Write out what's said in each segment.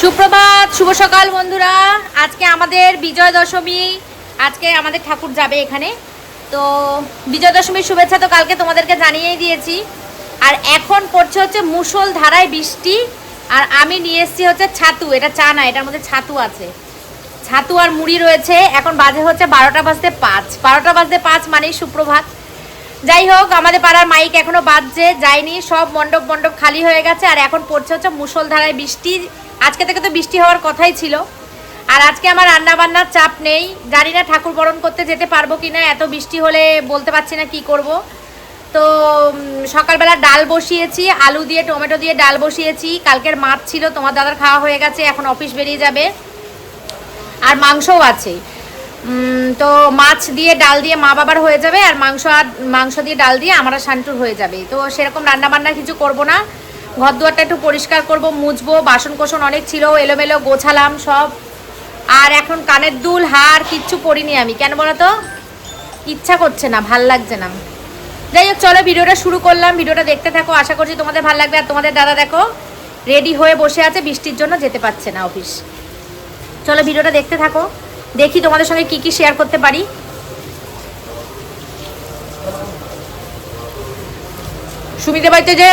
সুপ্রভাত, শুভ সকাল বন্ধুরা। আজকে আমাদের বিজয় দশমী, আজকে আমাদের ঠাকুর যাবে এখানে। তো বিজয় দশমীর শুভেচ্ছা তো কালকে তোমাদেরকে জানিয়েই দিয়েছি। আর এখন পড়ছে হচ্ছে মুসল ধারায় বৃষ্টি, আর আমি নিয়ে এসেছি হচ্ছে ছাতু। এটা চা না, এটার মধ্যে ছাতু আছে। ছাতু আর মুড়ি রয়েছে। এখন বাজে হচ্ছে বারোটা বাজতে পাঁচ। বারোটা বাজতে পাঁচ মানেই সুপ্রভাত। যাই হোক, আমাদের পাড়ার মাইক এখনও বাজছে, যায়নি, সব মণ্ডপ মণ্ডপ খালি হয়ে গেছে, আর এখন পড়ছে হচ্ছে মুসলধারায় বৃষ্টি। আজকে থেকে তো বৃষ্টি হওয়ার কথাই ছিল। আর আজকে আমার রান্না বান্নার চাপ নেই। জানি না ঠাকুর বরণ করতে যেতে পারব কি না এত বৃষ্টি হলে বলতে পারছি না কি করব। তো সকালবেলা ডাল বসিয়েছি, আলু দিয়ে, টমেটো দিয়ে ডাল বসিয়েছি। কালকের মাছ ছিল, তোমার দাদার খাওয়া হয়ে গেছে, এখন অফিস বেরিয়ে যাবে। আর মাংসও আছে। তো মাছ দিয়ে ডাল দিয়ে মা বাবার হয়ে যাবে আর মাংস আর মাংস দিয়ে ডাল দিয়ে আমার শান্তুর হয়ে যাবে। তো সেরকম রান্না বান্না কিছু করব না। ঘর দুয়ারটা একটু পরিষ্কার করব, মুছবো বাসন কোসন অনেক ছিল, এলোমেলো, গোছালাম সব। আর এখন কানের দুল, হার কিচ্ছু পরিনি আমি। কেন বলো তো ইচ্ছা করছে না, ভালো লাগছে না। যাই হোক, চলো ভিডিওটা শুরু করলাম। ভিডিওটা দেখতে থাকো, আশা করছি তোমাদের ভালো লাগবে। আর তোমাদের দাদা দেখো, রেডি হয়ে বসে আছে, বৃষ্টির জন্য যেতে পারছে না অফিস। চলো ভিডিওটা দেখতে থাকো। দেখি তোমাদের সঙ্গে কি কি শেয়ার করতে পারি। সুমিদের বাড়িতে যে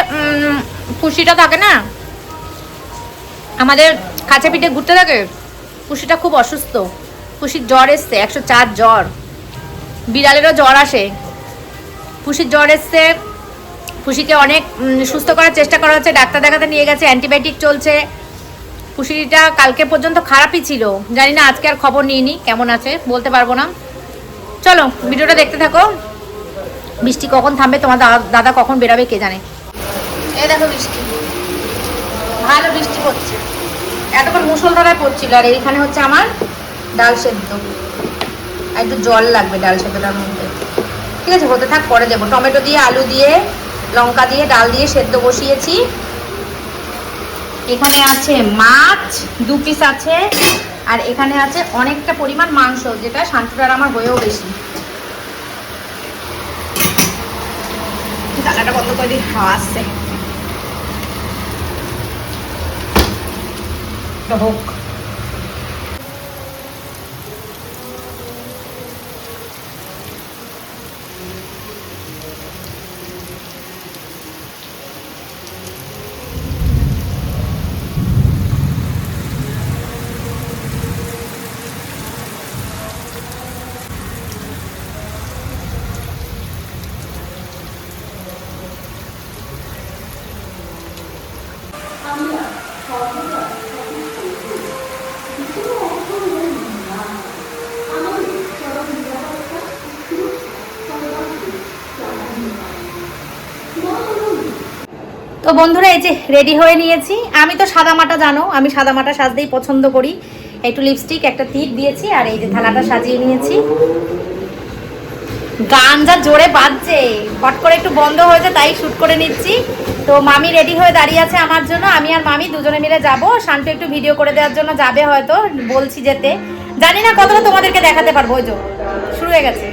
পুষিটা থাকে না, আমাদের কাছে পিঠে ঘুরতে থাকে, পুষিটা খুব অসুস্থ। পুষির জ্বর এসছে, একশো চার জ্বর। বিড়ালেরও জ্বর আসে। পুষির জ্বর এসছে, পুষিকে অনেক সুস্থ করার চেষ্টা করা হচ্ছে, ডাক্তার দেখাতে নিয়ে গেছে, অ্যান্টিবায়োটিক চলছে পুষিটা কালকে পর্যন্ত খারাপই ছিল। জানি না আজকে আর খবর নিইনি, কেমন আছে বলতে পারব না। চলো, ভিডিওটা দেখতে থাকো। বৃষ্টি কখন থামবে, তোমার দাদা- কখন বেরাবে কে জানে। এই দেখো বৃষ্টি। ভালো বৃষ্টি পড়ছে। এতক্ষণ মুসলধারায় পড়ছিল, আর এইখানে হচ্ছে আমার ডাল সেদ্ধ। একটু জল লাগবে ডাল সেদ্ধটার মধ্যে। ঠিক আছে, হতে থাক, পরে দেবো। টমেটো দিয়ে, আলু দিয়ে, লঙ্কা দিয়ে, ডাল দিয়ে সেদ্ধ বসিয়েছি। এখানে আছে মাছ, দু পিস আছে, আর এখানে আছে অনেকটা পরিমাণ মাংস, যেটা শান্তুটার আমার হয়েও বেশি। টাকাটা বন্ধ করে দিই। খাওয়া আসছে। হোক। বন্ধুরা, এই যে রেডি হয়ে নিয়েছি। আমি তো সাদা মাটা জানো, আমি সাদা মাটা সাজতেই পছন্দ করি। একটু লিপস্টিক একটা টিপ দিয়েছি, আর এই যে থালাটা সাজিয়ে নিয়েছি। গান যা জোরে বাজছে, হট করে একটু বন্ধ হয়েছে, তাই শ্যুট করে নিচ্ছি। তো মামি রেডি হয়ে দাঁড়িয়ে আছে আমার জন্য, আমি আর মামি দুজনে মিলে যাব। শান্ত একটু ভিডিও করে দেওয়ার জন্য যাবে হয়তো, বলছি যেতে। জানি না কতটা তোমাদেরকে দেখাতে পারব, ওই শুরু হয়ে গেছে।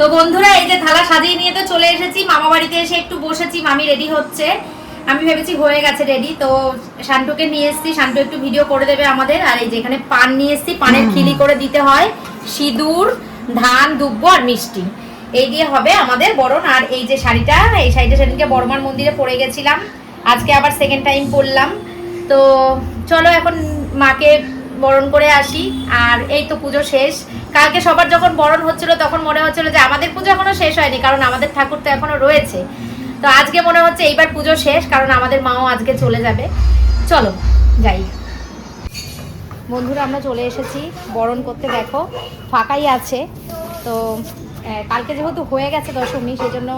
তো বন্ধুরা এই যে থালা সাজিয়ে নিয়ে তো চলে এসেছি মামা বাড়িতে এসে একটু বসেছি মামি রেডি হচ্ছে। আমি ভেবেছি হয়ে গেছে রেডি তো শান্টুকে নিয়ে এসেছি শান্টু একটু ভিডিও করে দেবে আমাদের। আর এই যে এখানে পান নিয়ে এসেছি পানের খিলি করে দিতে হয়। সিঁদুর ধান দুব্ব আর মিষ্টি। এই দিয়ে হবে আমাদের বরণ। আর এই যে শাড়িটা এই শাড়িটা সেদিনকে বর্মার মন্দিরে পরে গেছিলাম। আজকে আবার সেকেন্ড টাইম পরলাম। তো চলো এখন মাকে বরণ করে আসি, আর এই তো পুজো শেষ। কালকে সবার যখন বরণ হচ্ছিল, তখন মনে হচ্ছিল যে আমাদের পুজো এখনও শেষ হয়নি, কারণ আমাদের ঠাকুর তো এখনও রয়েছে। তো আজকে মনে হচ্ছে এইবার পুজো শেষ, কারণ আমাদের মাও আজকে চলে যাবে। চলো, যাই। বন্ধুরা, আমরা চলে এসেছি। বরণ করতে দেখো, ফাঁকাই আছে। তো কালকে যেহেতু হয়ে গেছে দশমী সেই জন্য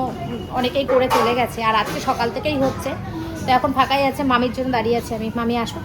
অনেকেই করে চলে গেছে, আর আজকে সকাল থেকেই হচ্ছে। তো এখন ফাঁকাই আছে, মামির জন্য দাঁড়িয়ে আছে আমি। মামি, আসো।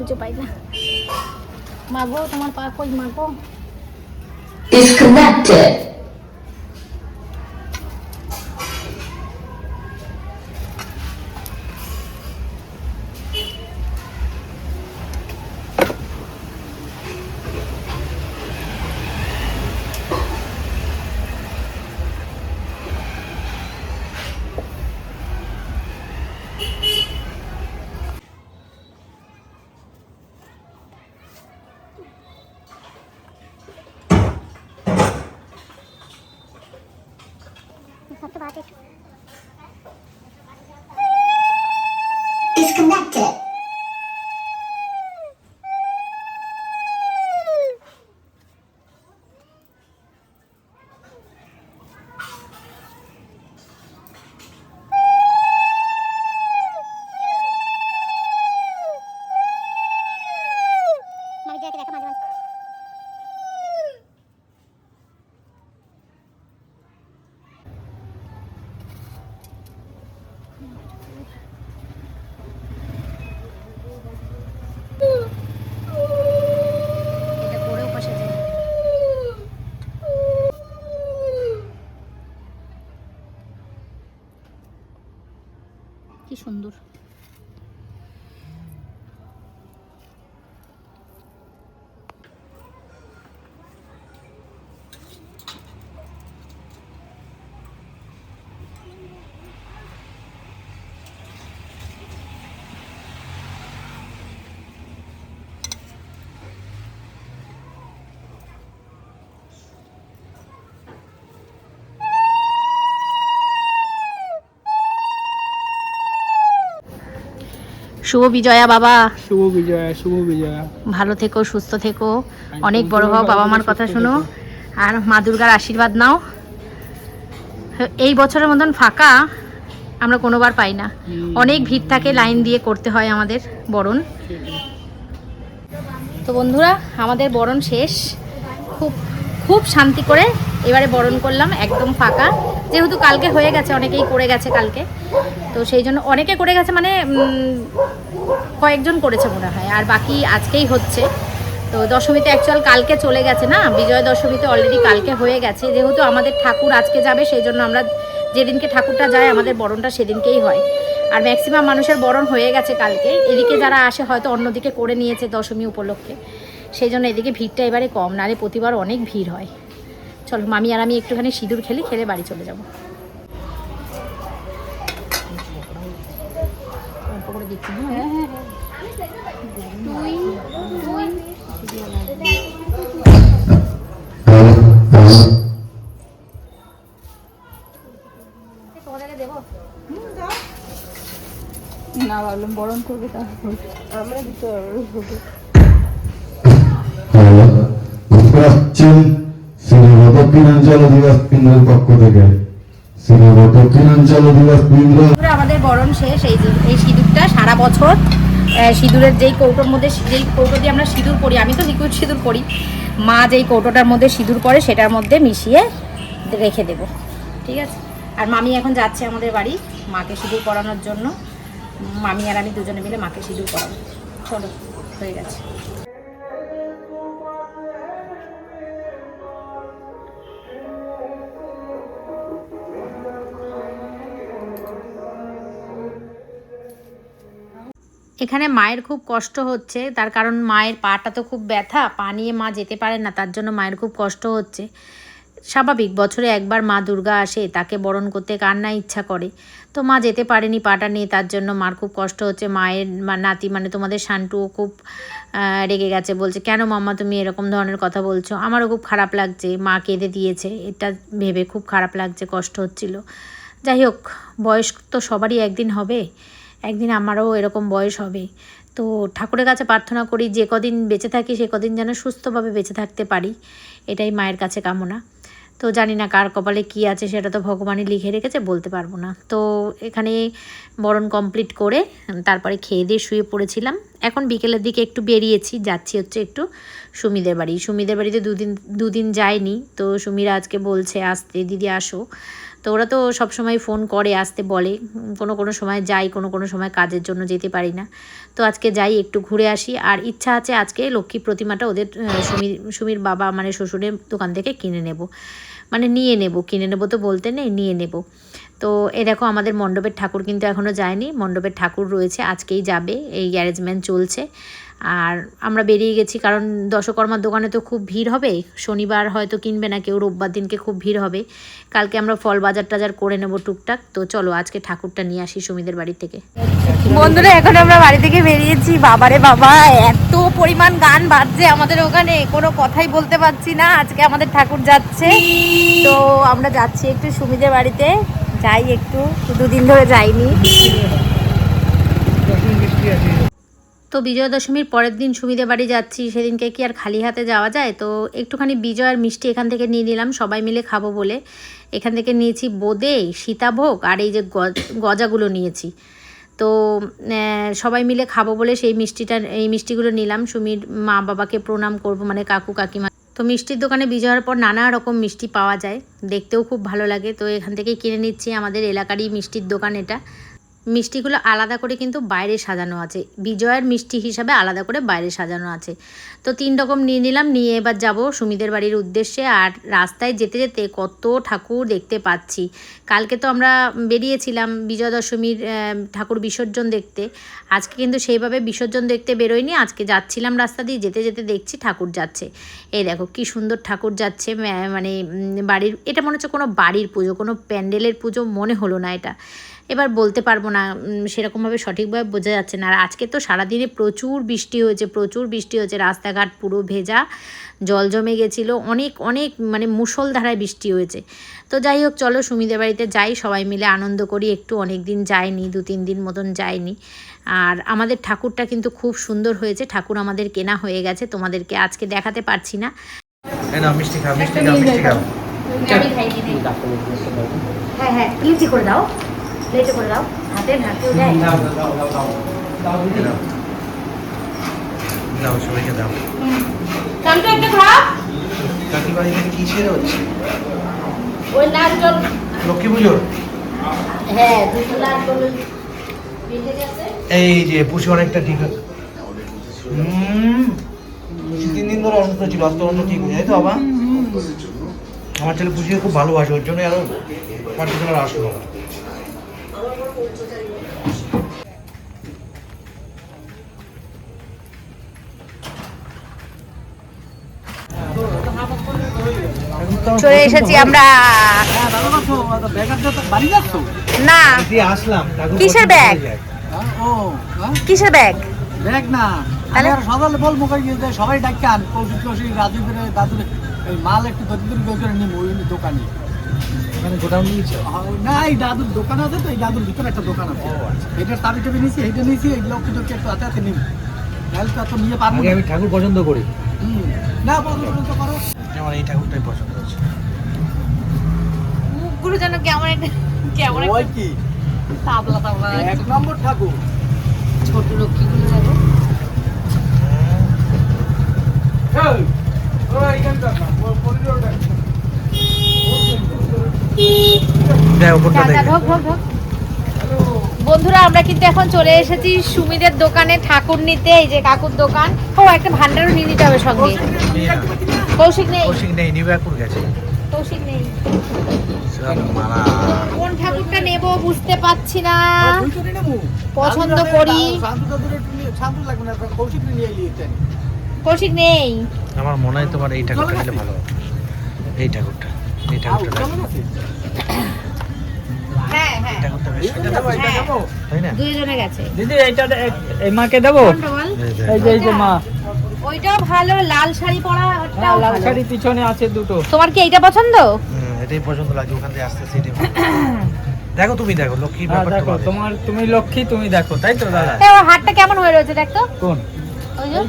খুঁজে পাই না মাগো তোমার পা কই মাগো Disconnected. Disconnected. শুভ বিজয়া বাবা। শুভ বিজয়া শুভ বিজয়া। ভালো থেকো সুস্থ থেকো। অনেক বড় হও বাবা মার কথা শোনো। আর মা দুর্গার আশীর্বাদ নাও। এই বছরের মতন ফাঁকা আমরা কোনোবার পাই না। অনেক ভিড় থাকে লাইন দিয়ে করতে হয় আমাদের বরণ। তো বন্ধুরা আমাদের বরণ শেষ। খুব খুব শান্তি করে এবারে বরণ করলাম একদম ফাঁকা। যেহেতু কালকে হয়ে গেছে অনেকেই করে গেছে কালকে। তো সেই জন্য অনেকে করে গেছে মানে কয়েকজন করেছে মনে হয়, আর বাকি আজকেই হচ্ছে। তো দশমীতে অ্যাকচুয়াল কালকে চলে গেছে না? বিজয় দশমীতে অলরেডি কালকে হয়ে গেছে। যেহেতু আমাদের ঠাকুর আজকে যাবে, সেই জন্য আমরা যেদিনকে ঠাকুরটা যায়, আমাদের বরণটা সেদিনকেই হয়। আর ম্যাক্সিমাম মানুষের বরণ হয়ে গেছে কালকে। এদিকে যারা আসে, হয়তো অন্যদিকে করে নিয়েছে দশমী উপলক্ষে। সেই জন্য এদিকে ভিড়টা এবারে কম, নাহলে প্রতিবার অনেক ভিড় হয়। চলো, মামি আর আমি একটুখানি সিঁদুর খেলি, খেলে বাড়ি চলে যাব অল্প করে দিচ্ছি হ্যাঁ? দুই দুই তোমাদেরকে দেবো না ভাবলাম বরণ করবে তারপর আমরা দিতে পারব। সিনেমা দক্ষিণাঞ্চল অধিবাস কেন্দ্রের পক্ষ থেকে। আমাদের বরণ শেষ, এই এই সিঁদুরটা সারা বছর সিঁদুরের যেই কৌটোর মধ্যে, যেই কৌটো দিয়ে আমরা সিঁদুর পরি, আমি তো লিকুইড সিঁদুর পরি, মা যেই কৌটোটার মধ্যে সিঁদুর পরে সেটার মধ্যে মিশিয়ে রেখে দেব, ঠিক আছে? আর মামি এখন যাচ্ছে আমাদের বাড়ি, মাকে সিঁদুর পরানোর জন্য। মামি আর আমি দুজনে মিলে মাকে সিঁদুর পরাবো। চলো, হয়ে গেছে। এখানে মায়ের খুব কষ্ট হচ্ছে। তার কারণ মায়ের পাটা তো খুব ব্যথা, পা নিয়ে মা যেতে পারে না, তার জন্য মায়ের খুব কষ্ট হচ্ছে। স্বাভাবিক, বছরে একবার মা দুর্গা আসে, তাকে বরণ করতে কার না ইচ্ছা করে। তো মা যেতে পারেনি, পাটা নিয়ে, তার জন্য মার খুব কষ্ট হচ্ছে। মায়ের নাতি মানে তোমাদের শান্টুও খুব রেগে গেছে, বলছে, কেন মাম্মা তুমি এরকম ধরনের কথা বলছো? আমারও খুব খারাপ লাগছে, মা কেঁদে দিয়েছে। এটা ভেবে খুব খারাপ লাগছে, কষ্ট হচ্ছিল। যাই হোক, বয়স তো সবারই একদিন হবে। একদিন আমারও এরকম বয়স হবে। তো ঠাকুরের কাছে প্রার্থনা করি যে কদিন বেঁচে থাকি সে কদিন যেন সুস্থভাবে বেঁচে থাকতে পারি। এটাই মায়ের কাছে কামনা। তো জানি না কার কপালে কী আছে সেটা তো ভগবানই লিখে রেখেছে, বলতে পারব না। তো এখানে বরণ কমপ্লিট করে তারপরে খেয়ে দিয়ে শুয়ে পড়েছিলাম। এখন বিকেলের দিকে একটু বেরিয়েছি, যাচ্ছি হচ্ছে একটু সুমিদের বাড়ি। সুমিদের বাড়িতে দুদিন দুদিন যায়নি তো সুমিরা আজকে বলছে, আসতে দিদি, আসো। তো ওরা তো সব সময় ফোন করে, আসতে বলে। কোনো কোনো সময় যাই, কোনো কোনো সময় কাজের জন্য যেতে পারি না। তো আজকে যাই, একটু ঘুরে আসি। আর ইচ্ছা আছে আজকে লক্ষ্মী প্রতিমাটা ওদের সুমির সুমির বাবা মানে শ্বশুরের দোকান থেকে কিনে নেব। মানে নিয়ে নেব, কিনে নেব তো বলতে নেই, নিয়ে নেব। তো এ দেখো আমাদের মণ্ডপের ঠাকুর কিন্তু এখনও যায়নি। মণ্ডপের ঠাকুর রয়েছে, আজকেই যাবে। এই অ্যারেঞ্জমেন্ট চলছে। আর আমরা বেরিয়ে গেছি কারণ দশকর্মার দোকানে তো খুব ভিড় হবে। শনিবার হয়তো কিনবে না কেউ রোববার দিনকে খুব ভিড় হবে। কালকে আমরা ফল বাজার টাজার করে নেব টুকটাক। তো চলো আজকে ঠাকুরটা নিয়ে আসি সুমিদের বাড়ি থেকে। বন্ধুরা এখন আমরা বাড়ি থেকে বেরিয়েছি। বাবারে বাবা এত পরিমাণ গান বাজছে আমাদের ওখানে। কোনো কথাই বলতে পারছি না। আজকে আমাদের ঠাকুর যাচ্ছে। তো আমরা যাচ্ছি একটু সুমিদের বাড়িতে। যাই একটু। দুদিন ধরে যাইনি। তো বিজয়া দশমীর পরের দিন সুমিদের বাড়ি যাচ্ছি, সেদিনকে কি আর খালি হাতে যাওয়া যায়? তো একটুখানি বিজয়ার মিষ্টি এখান থেকে নিয়ে নিলাম, সবাই মিলে খাব বলে। এখান থেকে নিয়েছি বোঁদে, সীতাভোগ আর এই যে গজ- গজাগুলো নিয়েছি। তো সবাই মিলে খাব বলে সেই মিষ্টিটা, এই মিষ্টিগুলো নিলাম। সুমির মা বাবাকে প্রণাম করব মানে কাকু, কাকিমা। তো মিষ্টির দোকানে বিজয়ের পর নানা রকম মিষ্টি পাওয়া যায়, দেখতেও খুব ভালো লাগে। তো এখান থেকেই কিনে নিচ্ছি, আমাদের এলাকারই মিষ্টির দোকান এটা। মিষ্টিগুলো আলাদা করে কিন্তু বাইরে সাজানো আছে। বিজয়ের মিষ্টি হিসাবে আলাদা করে বাইরে সাজানো আছে। তো তিন রকম নিয়ে নিলাম, নিয়ে এবার যাব সুমিদের বাড়ির উদ্দেশ্যে। আর রাস্তায় যেতে যেতে কত ঠাকুর দেখতে পাচ্ছি। কালকে তো আমরা বেরিয়েছিলাম বিজয়া দশমীর ঠাকুর বিসর্জন দেখতে। আজকে কিন্তু সেইভাবে বিসর্জন দেখতে বেরোয়নি। আজকে যাচ্ছিলাম রাস্তা দিয়ে, যেতে যেতে দেখছি ঠাকুর যাচ্ছে। এই দেখো কি সুন্দর ঠাকুর যাচ্ছে মানে বাড়ির, এটা মনে হচ্ছে কোনো বাড়ির পুজো, কোনো প্যান্ডেলের পুজো, মনে হলো না এটা। এবার বলতে পারব না সেরকমভাবে সঠিকভাবে বোঝা যাচ্ছে না। আর আজকে তো সারাদিনে প্রচুর বৃষ্টি হয়েছে প্রচুর বৃষ্টি হয়েছে রাস্তাঘাট পুরো ভেজা জল জমে গেছিল অনেক অনেক মানে মুষলধারায় বৃষ্টি হয়েছে। তো যাই হোক চলো সুমিদের বাড়িতে যাই সবাই মিলে আনন্দ করি একটু অনেক দিন যায়নি দু তিন দিন মতন যায়নি আর আমাদের ঠাকুরটা কিন্তু খুব সুন্দর হয়েছে ঠাকুর আমাদের কেনা হয়ে গেছে তোমাদেরকে আজকে দেখাতে পারছি না। মিষ্টি খাও মিষ্টি খাও মিষ্টি খাও। হ্যাঁ হ্যাঁ করে দাও। প্লেটে করে দাও হাতে হাতেও দেয় দাও দাও দাও দাও দাও দিদি দাও দাও সবাইকে দাও চালটা একটা খাও কাকি বাড়ি থেকে কি হচ্ছে ওই লাল জল লক্ষ্মী পুজোর হ্যাঁ দুটো লাল জল এই যে পুষি অনেকটা ঠিক আছে তিন দিন ধরে অসুস্থ ছিল অন্য ঠিক হয়ে তো বাবা আমার ছেলে পুষিকে খুব ভালোবাসে ওর জন্য আরও পার্টিকুলার আসলো চলে এসেছি আমরা না কিসের ব্যাগ? কিসের ব্যাগ দেখ না তাহলে? সকালে সবাই ডাকান কৌশিক মাল একটু দরিদ্র করে দোকানে ওখানে গোডাউন নিয়েছো না এই দাদুর দোকান আছে তো এই দাদুর ভিতরে একটা দোকান আছে। এটা তাবি টাবি নিয়েছি এইটা নিয়েছি এগুলো একটু একটু একটু হাতে হাতে নিম নাহলে তো এত নিয়ে পারব আগে আমি ঠাকুর পছন্দ করি। না পছন্দ তো করো। আমার এই ঠাকুরটাই পছন্দ হচ্ছে মুখগুলো যেন কেমন একটা কেমন ওই একটা কি? তাবলা তাবলা এক নম্বর ঠাকুর। ছোট লক্ষ্মীগুলো যেন। দেখ দেখ ঢোক ঢোক ঢোক বন্ধুরা আমরা কিন্তু এখন চলে এসেছি সুমিদের দোকানে ঠাকুর নিতে এই যে কাকুর দোকান। ও একটা ভান্ডারও নিয়ে নিতে হবে সঙ্গে কৌশিক নেই। কৌশিক নেই নিউইয়র্কপুর গেছে। কৌশিক নেই। কোন ঠাকুরটা নেব বুঝতে পারছি না। পছন্দ করি। কৌশিক নেই। আমার মনে হয় তোমার এই ঠাকুরটা নিলে ভালো এই ঠাকুরটা। এই ঠাকুরটা দেখ। হ্যাঁ হ্যাঁ। এই ঠাকুরটা বেশ হ্যাঁ তাই না? দুইজনে গেছে। দিদি এইটা এই মাকে দেবো? কোনটা বল এই দেখ। এই যে এই যে মা। ওইটাও ভালো লাল শাড়ি পরা ওটাও হ্যাঁ, লাল ভালো। পিছনে আছে দুটো। তোমার কি এইটা পছন্দ? এটাই পছন্দ লাগে ওখান থেকে আসতে ভালো। দেখো তুমি দেখো লক্ষ্মীর হ্যাঁ, ব্যাপারটা দেখো তোমার তুমি লক্ষ্মী তুমি দেখো তাই তো দাদা? হাতটা কেমন হয়ে রয়েছে দেখ তো। কোন? ওই যে।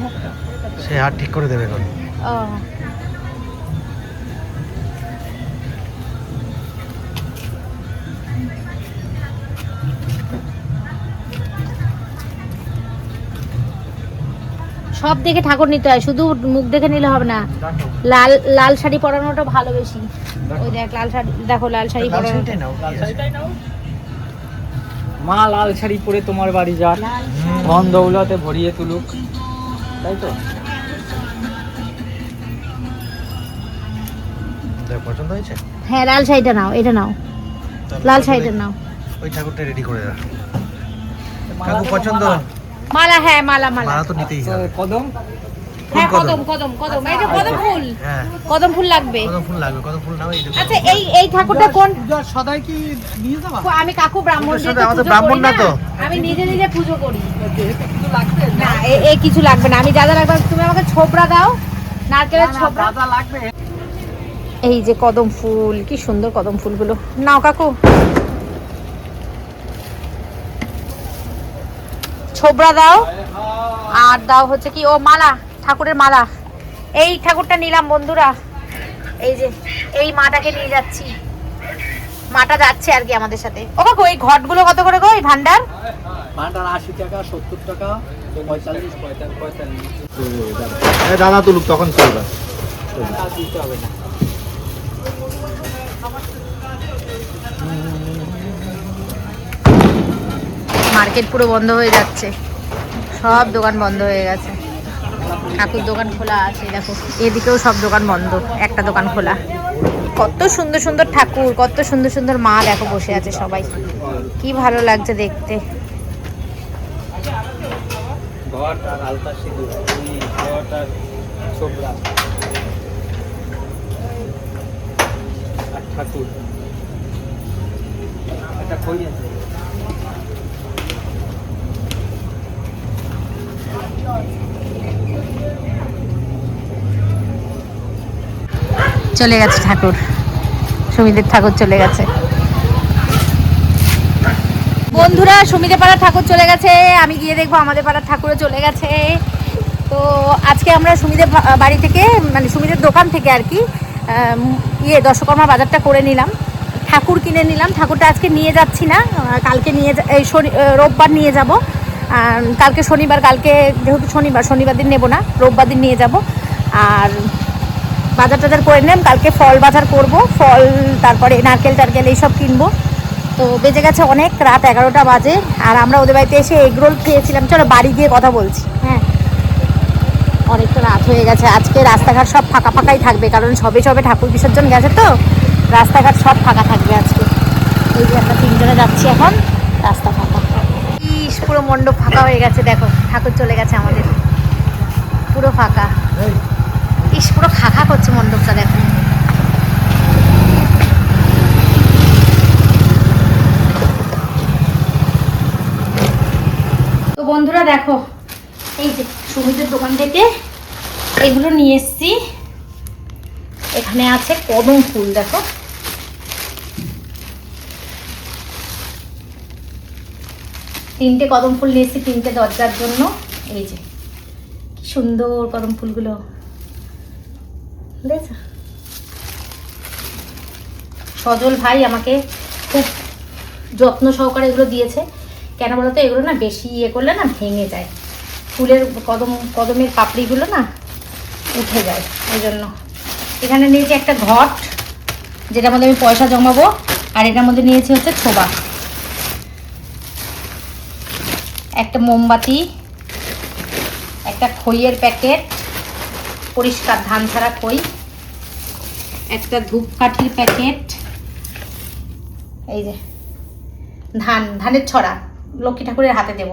সে হাত ঠিক করে দেবে ও সব দেখে ঠাকুর নিতে হয় শুধু মুখ দেখে নিলে হবে না। লাল লাল শাড়ি পরানোটা ভালো বেশি। ওই দেখ লাল শাড়ি দেখো লাল শাড়ি লাল পরানো। মা লাল শাড়ি পরে তোমার বাড়ি যান ধন দৌলতে ভরিয়ে তুলুক। তাই তো? পছন্দ হয়েছে? হ্যাঁ লাল শাড়িটা নাও এটা নাও। লাল শাড়িটা নাও। ওই ঠাকুরটা রেডি করে রাখ। ঠাকুর পছন্দ? মালা হ্যাঁ মালা মালা। মালা তো নিতেই হবে। কদম? হ্যাঁ কদম? কদম। কদম কদম। এই যে কদম ফুল। হ্যাঁ। কদম ফুল লাগবে। কত ফুল লাগবে কত ফুল নাও এই আচ্ছা এই এই ঠাকুরটা কোন? সদাই কি নিয়ে যাবা? আমি কাকু ব্রাহ্মণ আমাদের ব্রাহ্মণ না তো। আমি নিজে নিজে পুজো করি। না। এ- কিছু লাগবে না। আমি যা যা লাগবে তুমি আমাকে ছোবড়া দাও। নারকেলের ছোবড়া দাদা লাগবে। এই যে কদম ফুল কি সুন্দর কদম ফুলগুলো। নাও কাকু। ছোবড়া দাও। আর দাও হচ্ছে কি ও মালা ঠাকুরের মালা। এই ঠাকুরটা নিলাম বন্ধুরা। এই যে এই মাটাকে নিয়ে যাচ্ছি। মাটা যাচ্ছে আর কি আমাদের সাথে। ও কাকু এই ঘটগুলো কত করে গো এই ভান্ডার? ভান্ডার আশি টাকা সত্তর টাকা পঁয়তাল্লিশ পঁয়তাল্লিশ পঁয়তাল্লিশ। দাদা তুলুক তখন চলবে দিতে হবে না। মার্কেট পুরো বন্ধ হয়ে যাচ্ছে। সব দোকান বন্ধ হয়ে গেছে। ঠাকুর দোকান খোলা আছে, দেখো। এদিকেও সব দোকান বন্ধ, একটা দোকান খোলা। কত সুন্দর সুন্দর ঠাকুর, কত সুন্দর সুন্দর মা দেখো বসে আছে সবাই। কি ভালো লাগছে দেখতে। ঠাকুর একটা খই আছে চলে গেছে ঠাকুর। সুমিদের ঠাকুর চলে গেছে। বন্ধুরা সুমিদের পাড়ার ঠাকুর চলে গেছে। আমি গিয়ে দেখব আমাদের পাড়ার ঠাকুরও চলে গেছে। তো আজকে আমরা সুমিদের বাড়ি থেকে মানে সুমিদের দোকান থেকে আর কি ইয়ে দশকর্মা বাজারটা করে নিলাম। ঠাকুর কিনে নিলাম। ঠাকুরটা আজকে নিয়ে যাচ্ছি না। কালকে নিয়ে এই শনি রোববার নিয়ে যাব। কালকে শনিবার কালকে যেহেতু শনিবার শনিবার দিন নেব না রোববার দিন নিয়ে যাব। আর বাজার টাজার করে নিলাম কালকে ফল বাজার করব ফল তারপরে নারকেল টারকেল এইসব কিনবো। তো বেজে গেছে অনেক রাত এগারোটা বাজে আর আমরা ওদের বাড়িতে এসে এগরোল খেয়েছিলাম। চলো বাড়ি গিয়ে কথা বলছি। হ্যাঁ। অনেকটা রাত হয়ে গেছে আজকে রাস্তাঘাট সব ফাঁকা ফাঁকাই থাকবে কারণ সবে সবে ঠাকুর বিসর্জন গেছে তো রাস্তাঘাট সব ফাঁকা থাকবে আজকে। এই যে আমরা তিনজনে যাচ্ছি এখন রাস্তা ফাঁকা। ইস পুরো মণ্ডপ ফাঁকা হয়ে গেছে, দেখো, ঠাকুর চলে গেছে আমাদের। পুরো ফাঁকা। ইস, পুরো খাখা করছে মণ্ডপটা, দেখো। তো বন্ধুরা, দেখো, এই যে সুমিতের দোকান থেকে এগুলো নিয়ে এসছি। এখানে আছে কদম ফুল, দেখো। তিনটে কদম ফুল নিয়েছি, তিনটে দরজার জন্য। এই যে, কি সুন্দর কদম ফুলগুলো। দেখছ সজল ভাই আমাকে খুব যত্ন সহকারে এগুলো দিয়েছে। কেন বলতো, এগুলো না বেশি ইয়ে করলে না ভেঙে যায়। ফুলের কদম, কদমের পাপড়িগুলো না উঠে যায় ওই জন্য। এখানে নিয়েছি একটা ঘট, যেটার মধ্যে আমি পয়সা জমাবো, আর এটার মধ্যে নিয়েছি হচ্ছে ছোবা। একটা মোমবাতি, একটা খইয়ের প্যাকেট, পরিষ্কার ধান ছাড়া খই, একটা ধূপকাঠির প্যাকেট, এই যে ধান, ধানের ছড়া, লক্ষ্মী ঠাকুরের হাতে দেব।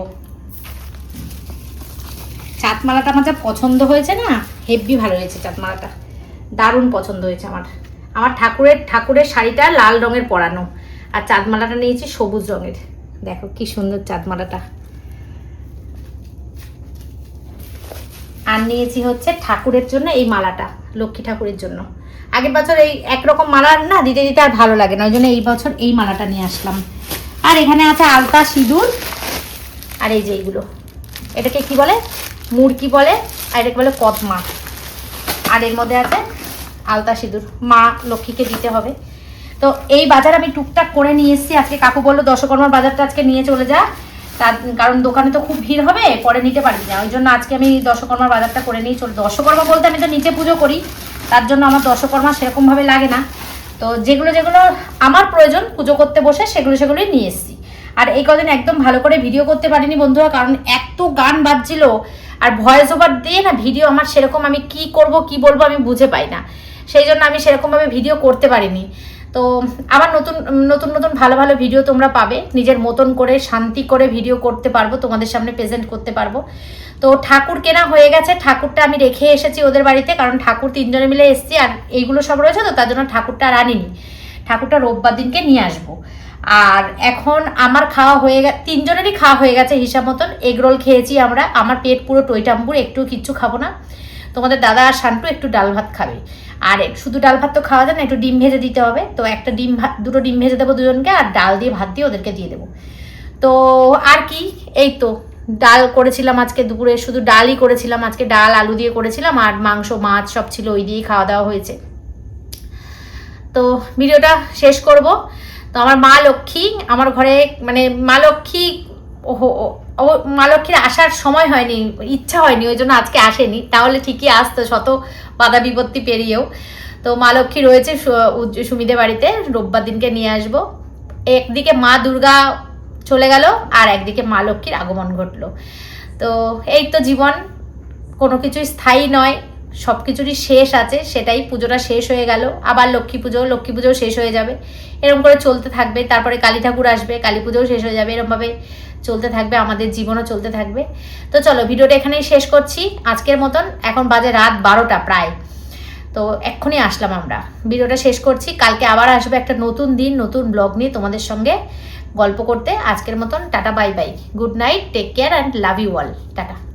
চাঁদমালাটা আমার যা পছন্দ হয়েছে না হেভি ভালো হয়েছে চাঁদমালাটা। দারুণ পছন্দ হয়েছে আমার। আমার ঠাকুরের ঠাকুরের শাড়িটা লাল রঙের পরানো, আর চাঁদমালাটা নিয়েছি সবুজ রঙের। দেখো কি সুন্দর চাঁদমালাটা। আর নিয়েছি হচ্ছে ঠাকুরের জন্য এই মালাটা, লক্ষ্মী ঠাকুরের জন্য। আগের বছর এই একরকম মালা না দিতে দিতে আর ভালো লাগে না, ওই জন্য এই বছর এই মালাটা নিয়ে আসলাম। আর এখানে আছে আলতা সিঁদুর, আর এই যে এইগুলো। এটাকে কি বলে? মুরকি বলে, আর এটাকে বলে কদমা আর এর মধ্যে আছে আলতা সিঁদুর, মা লক্ষ্মীকে দিতে হবে। তো এই বাজার আমি টুকটাক করে নিয়ে এসেছি, আজকে কাকু বলল দশকর্মার বাজারটা আজকে নিয়ে চলে যা। তার কারণ দোকানে তো খুব ভিড় হবে, পরে নিতে পারবি না। ওই জন্য আজকে আমি দশকর্মার বাজারটা করে নিই চল দশকর্মা বলতে আমি তো নিচে পুজো করি, তার জন্য আমার দশকর্মা সেরকমভাবে লাগে না। তো যেগুলো যেগুলো আমার প্রয়োজন পুজো করতে বসে, সেগুলো, সেগুলোই নিয়ে এসেছি। আর এই কদিন একদম ভালো করে ভিডিও করতে পারিনি বন্ধুরা, কারণ এত গান বাজছিল, আর ভয়েস ওভার দিয়ে না ভিডিও আমার সেরকম আমি কি করব, কি বলব আমি বুঝে পাই না। সেই জন্য আমি সেরকমভাবে ভিডিও করতে পারিনি। তো আবার নতুন নতুন নতুন ভালো ভালো ভিডিও তোমরা পাবে। নিজের মতন করে, শান্তি করে ভিডিও করতে পারব, তোমাদের সামনে প্রেজেন্ট করতে পারব। তো ঠাকুর কেনা হয়ে গেছে, ঠাকুরটা আমি রেখে এসেছি ওদের বাড়িতে, কারণ ঠাকুর তিনজনে মিলে এসেছি, আর এইগুলো সব রয়েছে তো, তার জন্য ঠাকুরটা আর আনিনি। ঠাকুরটা রোববার দিনকে নিয়ে আসব। আর এখন আমার খাওয়া হয়ে গেছে, তিনজনেরই খাওয়া হয়ে গেছে হিসাব মতন। এগরোল খেয়েছি আমরা, আমার পেট পুরো টইটাম্বুর একটু কিচ্ছু খাব না। তোমাদের দাদা আর শান্টু একটু ডাল ভাত খাবে। আর শুধু ডাল ভাত তো খাওয়া যায় না, একটু ডিম ভেজে দিতে হবে। তো একটা ডিম ভাত দুটো ডিম ভেজে দেবো দুজনকে আর ডাল দিয়ে ভাত দিয়ে ওদেরকে দিয়ে দেবো। তো আর কি? এই তো, ডাল করেছিলাম আজকে দুপুরে, শুধু ডালই করেছিলাম আজকে, ডাল, আলু দিয়ে করেছিলাম আর মাংস, মাছ সব ছিল ওই দিয়েই খাওয়া দাওয়া হয়েছে। তো ভিডিওটা শেষ করব। তো আমার মা লক্ষ্মী, আমার ঘরে মানে মা লক্ষ্মী ও- মা লক্ষ্মীর আসার সময় হয়নি, ইচ্ছা হয়নি, ওই জন্য আজকে আসেনি। তাহলে ঠিকই আসতো, শত বাধা বিপত্তি পেরিয়েও। তো মা লক্ষ্মী রয়েছে সুমিদের বাড়িতে, রোববার দিনকে নিয়ে আসব। একদিকে মা দুর্গা চলে গেল, আর একদিকে মা লক্ষ্মীর আগমন ঘটলো। তো এই তো জীবন, কোনো কিছুই স্থায়ী নয়। সব কিছুরই শেষ আছে, সেটাই পুজোটা শেষ হয়ে গেল। আবার লক্ষ্মী পুজো, লক্ষ্মী পুজোও শেষ হয়ে যাবে। এরকম করে চলতে থাকবে, তারপরে কালী ঠাকুর আসবে, কালী পুজোও শেষ হয়ে যাবে এরকমভাবে চলতে থাকবে, আমাদের জীবনও চলতে থাকবে। তো চলো, ভিডিওটা এখানেই শেষ করছি। আজকের মতন, এখন বাজে রাত বারোটা প্রায়। তো এক্ষুনি আসলাম আমরা। ভিডিওটা শেষ করছি। কালকে আবার আসবে একটা নতুন দিন, নতুন ব্লগ নিয়ে তোমাদের সঙ্গে গল্প করতে। আজকের মতন, tata, bye bye. Good night, take care, and love you all. Tata.